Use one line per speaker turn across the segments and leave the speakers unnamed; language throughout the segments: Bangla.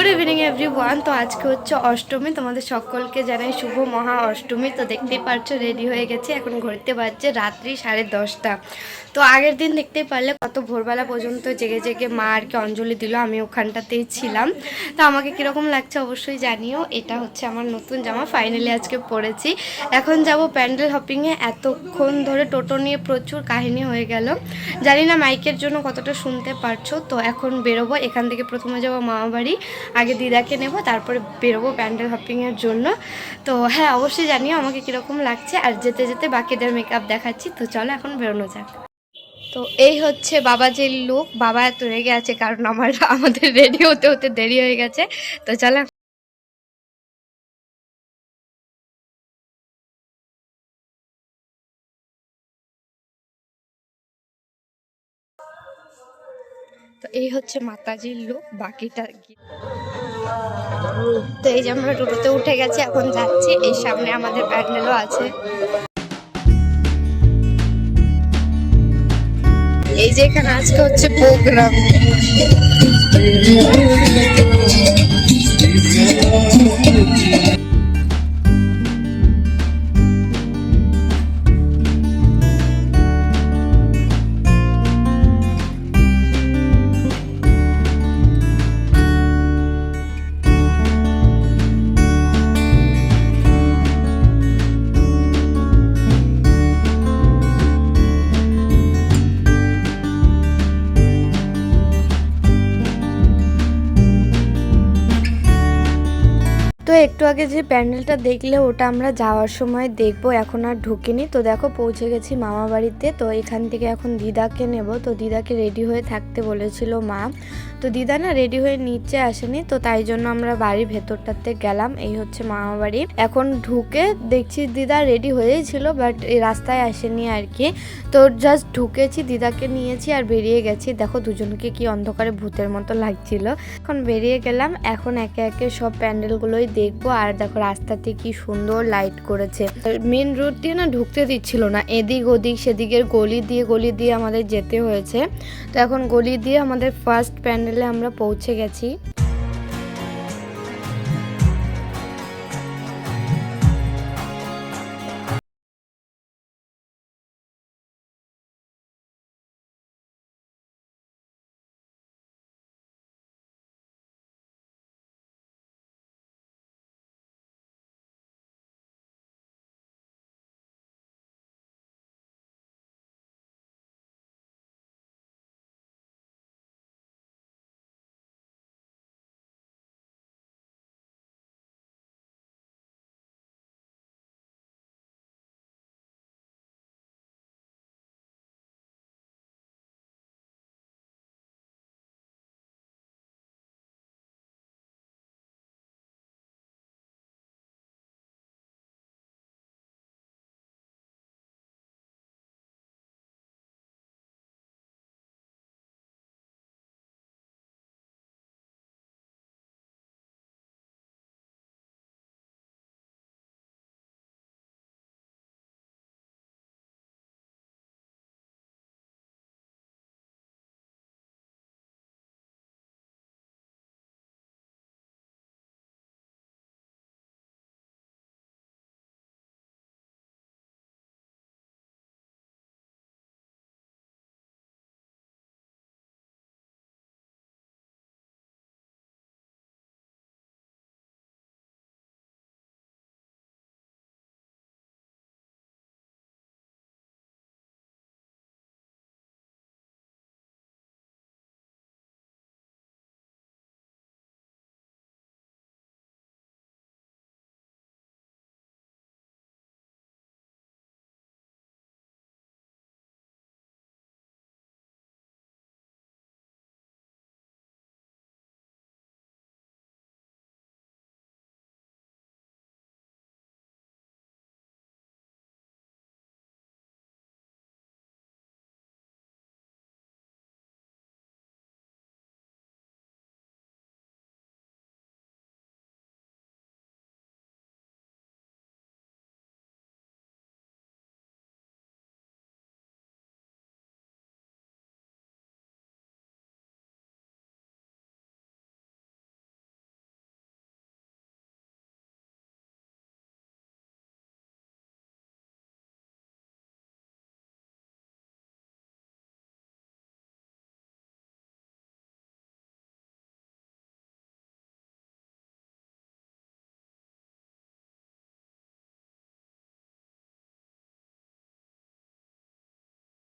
গুড ইভিনিং এভরিওয়ান তো আজকে হচ্ছে অষ্টমী। তোমাদের সকলকে জানাই শুভ মহা অষ্টমী। তো দেখতেই পারছ রেডি হয়ে গেছে। এখন ঘুরতে পারছে রাত্রি সাড়ে দশটা। তো আগের দিন দেখতেই পারলে কত ভোরবেলা পর্যন্ত জেগে জেগে মা আর কি অঞ্জলি দিল, আমি ওখানটাতেই ছিলাম। তো আমাকে কীরকম লাগছে অবশ্যই জানিও। এটা হচ্ছে আমার নতুন জামা। ফাইনালি আজকে পরেছি। এখন যাব প্যান্ডেল হপিংয়ে এতক্ষণ ধরে টোটো নিয়ে প্রচুর কাহিনী হয়ে গেল। জানি না মাইকের জন্য কতটা শুনতে পারছ। তো এখন বেরোবো। এখান থেকে প্রথমে যাব মামা বাড়ি আগে দিদাকে নেব, তারপরে বেরোবো প্যান্ডেল হপিংয়ের জন্য। তো হ্যাঁ অবশ্যই জানিও আমাকে কীরকম লাগছে। আর যেতে যেতে বাকিদের মেকআপ দেখাচ্ছি। তো চলো এখন বেরোনো যাক। তো এই হচ্ছে বাবা যে লুক বাবা এত রেগে আছে কারণ আমার, আমাদের রেডি হতে হতে দেরি হয়ে গেছে। তো চলো তো এই হচ্ছে মাতাজির লোক বাকিটা তো এই যে আমরা টোটোতে উঠে গেছি, এখন যাচ্ছি। এই সামনে আমাদের প্যান্ডেলও আছে। এই যে এখানে আজকে হচ্ছে প্রোগ্রাম। তো একটু আগে যে প্যান্ডেলটা দেখলে ওটা আমরা যাওয়ার সময় দেখব, এখন আর ঢুকিনি। তো দেখো পৌঁছে গেছি মামা বাড়িতে। তো এখান থেকে এখন দিদাকে নেব। তো দিদাকে রেডি হয়ে থাকতে বলেছিল মা। তো দিদা না রেডি হয়ে নিচে আসেনি। তো তাই জন্য আমরা বাড়ির ভেতরটাতে গেলাম। এই হচ্ছে মামা বাড়ি। এখন ঢুকে দেখছি দিদা রেডি হয়েই ছিল, বাট এই রাস্তায় আসেনি আর কি। তো জাস্ট ঢুকেছি, দিদাকে নিয়েছি আর বেরিয়ে গেছি। দেখো দুজনকে কি অন্ধকারে ভূতের মতো লাগছিল। এখন বেরিয়ে গেলাম। এখন একে একে সব প্যান্ডেলগুলোই দেখব। আর দেখো রাস্তাতে কি সুন্দর লাইট করেছে। মেন রোড দিয়ে না ঢুকতে দিচ্ছিল না, এদিক ওদিক সেদিকের গলি দিয়ে গলি দিয়ে আমাদের যেতে হয়েছে। তো এখন গলি দিয়ে আমাদের ফার্স্ট প্যান্ডেলে আমরা পৌঁছে গেছি।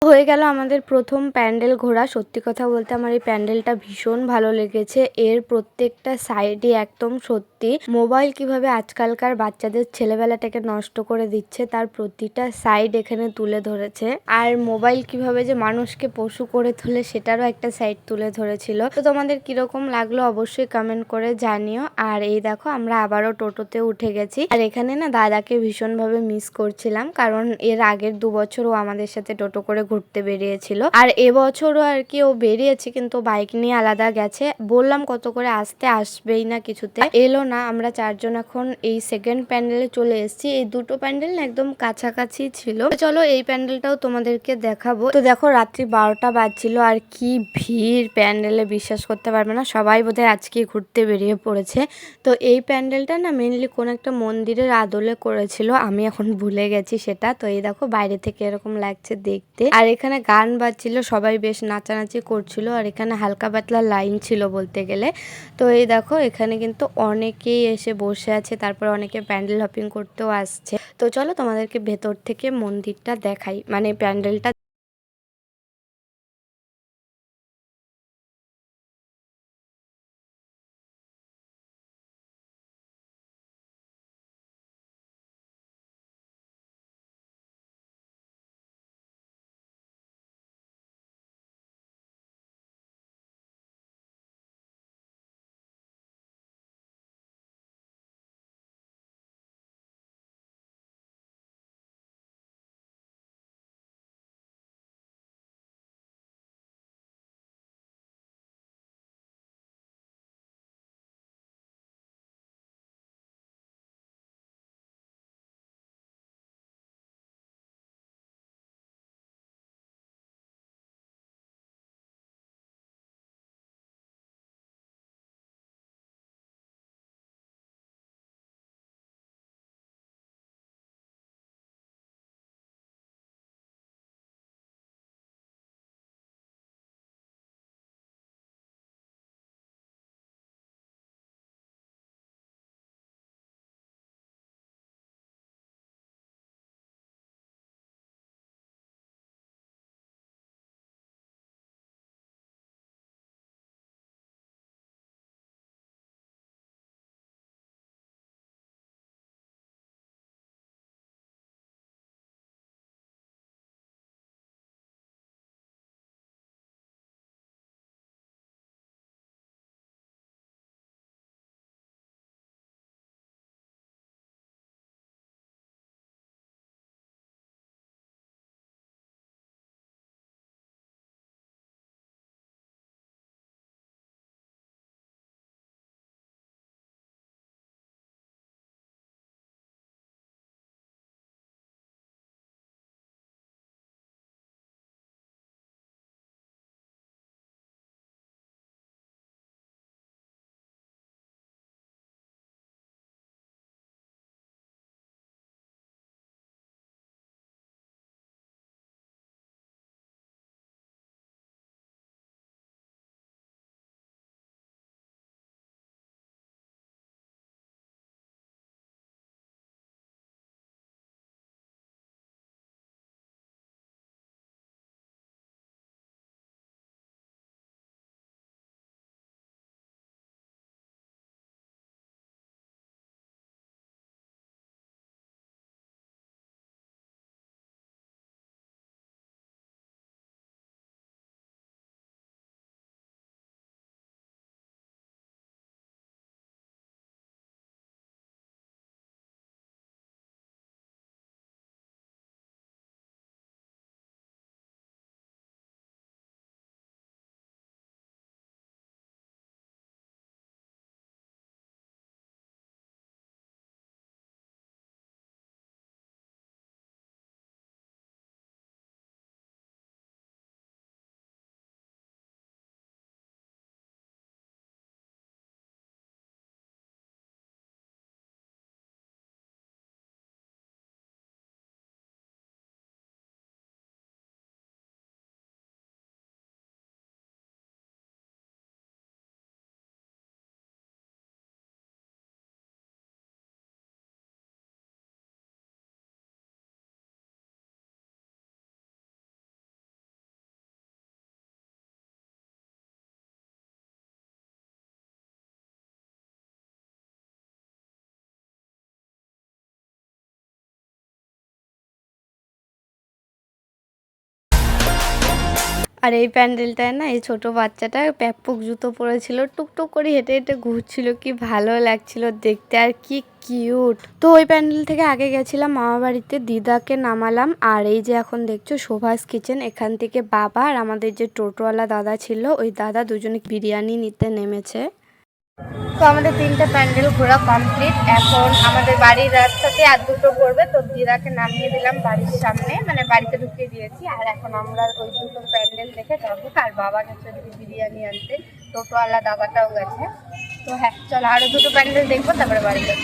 হয়ে গেল আমাদের প্রথম প্যান্ডেল ঘোরা। সত্যি কথা বলতে আমার এই প্যান্ডেলটা ভীষণ ভালো লেগেছে। এর প্রত্যেকটা সাইডই একদম সত্যি। মোবাইল কীভাবে আজকালকার বাচ্চাদের ছেলেবেলাটাকে নষ্ট করে দিচ্ছে, তার প্রতিটা সাইড এখানে তুলে ধরেছে। আর মোবাইল কীভাবে যে মানুষকে পশু করে তোলে, সেটারও একটা সাইড তুলে ধরেছিল। তো তোমাদের কীরকম লাগল অবশ্যই কমেন্ট করে জানিও। আর এই দেখো, আমরা আবারও টোটোতে উঠে গেছি। আর এখানে না দাদাকে ভীষণভাবে মিস করছিলাম, কারণ এর আগের দু বছর ও আমাদের সাথে টোটো করে ঘুরতে বেরিয়েছিল। আর এবছরও আর কি ও বেরিয়েছে, কিন্তু বাইক নিয়ে আলাদা গেছে। বললাম, কত করে আসতে আসবেই না কিছুতে। এলো না, আমরা চারজন এখন এই সেকেন্ড প্যান্ডেলে চলে এসেছি। এই দুটো প্যান্ডেল না একদম কাছাকাছি ছিল। চলো, এই প্যান্ডেলটাও তোমাদেরকে দেখাবো। তো দেখো, রাত্রি বারোটা বাজছিল, আর কি ভিড়। প্যান্ডেলে বিশ্বাস করতে পারবে না, সবাই বোধহয় আজকে ঘুরতে বেরিয়ে পড়েছে। তো এই প্যান্ডেলটা না মেনলি কোন একটা মন্দিরের আদলে করেছিল, আমি এখন ভুলে গেছি সেটা। তো এই দেখো, বাইরে থেকে এরকম লাগছে দেখতে। আর এখানে গান বাজছিল, সবাই বেশ নাচানাচি করছিল আর এখানে হালকা পাতলা লাইন ছিল বলতে গেলে। তো এই দেখো, এখানে কিন্তু অনেকেই এসে বসে আছে, তারপর অনেকে প্যান্ডেল হপিং করতেও আসছে। তো চলো তোমাদেরকে ভেতর থেকে মন্দিরটা দেখাই মানে প্যান্ডেলটা আর এই প্যান্ডেলটায় না এই ছোট বাচ্চাটা প্যাপুক জুতো পরেছিল, টুকটুক করে হেঁটে হেঁটে ঘুরছিল, কি ভালো লাগছিল দেখতে আর কি কিউট তো ওই প্যান্ডেল থেকে আগে গেছিলাম মামা বাড়িতে, দিদাকে নামালাম আর এই যে এখন দেখছ শোভাস কিচেন, এখান থেকে বাবা আর আমাদের যে টোটোওয়ালা দাদা ছিল, ওই দাদা দুজনে বিরিয়ানি নিতে নেমেছে। তো আমাদের তিনটা প্যান্ডেল ঘোরা কমপ্লিট। এখন আমাদের বাড়ির রাস্তাতে আর দুটো পড়বে, তো দিদাকে নামিয়ে দিলাম বাড়ির সামনে। মানে বাড়িতে ঢুকিয়ে দিয়েছি, আর এখন আমরা ওই দুটো প্যান্ডেল দেখে যাব। আর বাবা গেছে বিরিয়ানি আনতে, টোটোওয়ালা দাবাটাও গেছে। তো হ্যাঁ চলো আরও দুটো প্যান্ডেল দেখব, তারপরে বাড়ি যাব।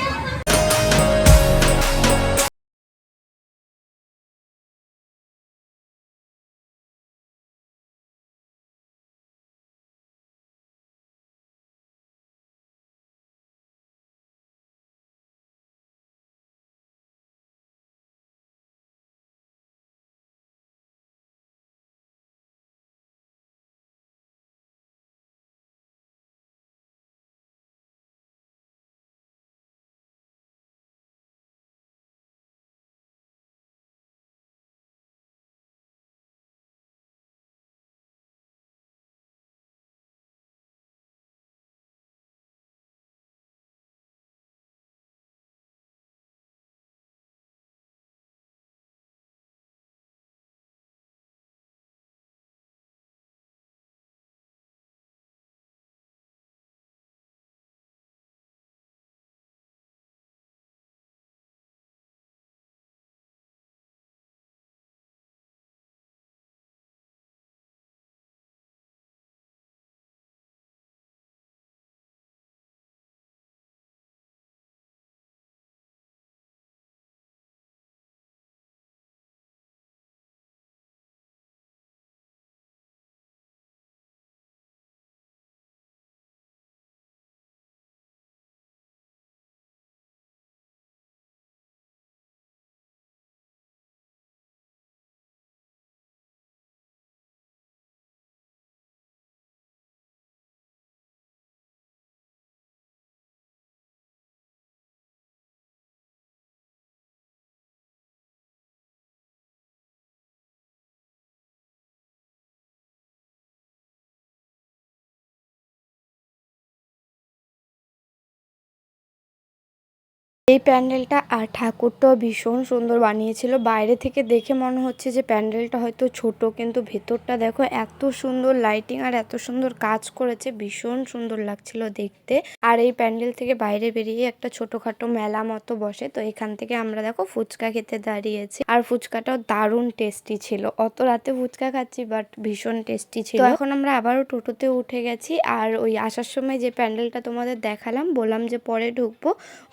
এই প্যান্ডেলটা আর ঠাকুরটাও ভীষণ সুন্দর বানিয়েছিল। বাইরে থেকে দেখে মনে হচ্ছে যে প্যান্ডেলটা হয়তো ছোট, কিন্তু ভেতরটা দেখো এত সুন্দর লাইটিং আর এত সুন্দর কাজ করেছে, ভীষণ সুন্দর লাগছিল দেখতে। আর এই প্যান্ডেল থেকে বাইরে বেরিয়ে একটা ছোটখাটো মেলা মতো বসে, তো এখান থেকে আমরা দেখো ফুচকা খেতে দাঁড়িয়েছি। আর ফুচকাটাও দারুণ টেস্টি ছিল। অত রাতে ফুচকা খাচ্ছি বাট ভীষণ টেস্টি ছিল। এখন আমরা আবারও টোটোতে উঠে গেছি, আর ওই আসার সময় যে প্যান্ডেলটা তোমাদের দেখালাম, বললাম যে পরে ঢুকবো,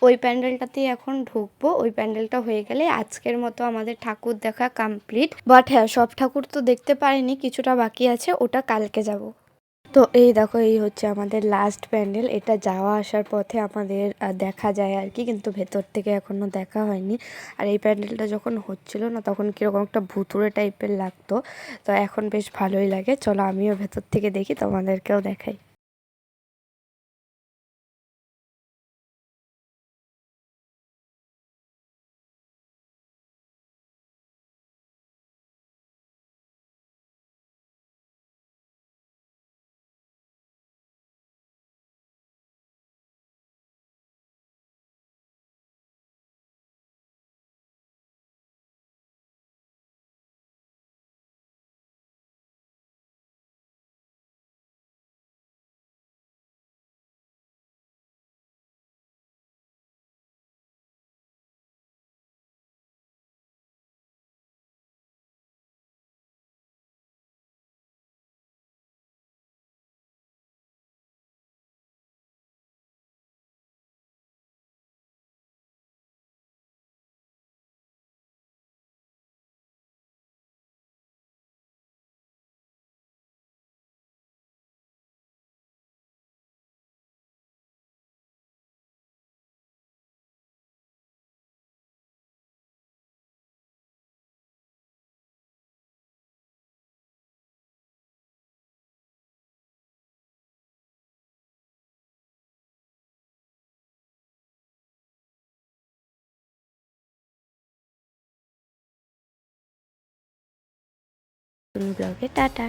ওই প্যান্ডেলটা প্যান্ডেলটাতেই এখন ঢুকবো, ওই প্যান্ডেলটা হয়ে গেলে আজকের মতো আমাদের ঠাকুর দেখা কমপ্লিট বাট হ্যাঁ সব ঠাকুর তো দেখতে পারিনি, কিছুটা বাকি আছে, ওটা কালকে যাব। তো এই দেখো, এই হচ্ছে আমাদের লাস্ট প্যান্ডেল, এটা যাওয়া আসার পথে আমাদের দেখা যায় আর কি, কিন্তু ভেতর থেকে এখনও দেখা হয়নি। আর এই প্যান্ডেলটা যখন হচ্ছিল না, তখন কীরকম একটা ভুতুরে টাইপের লাগতো, তো এখন বেশ ভালোই লাগে। চলো আমিও ভেতর থেকে দেখি, তোমাদেরকেও দেখাই। ব্লগে টাটা।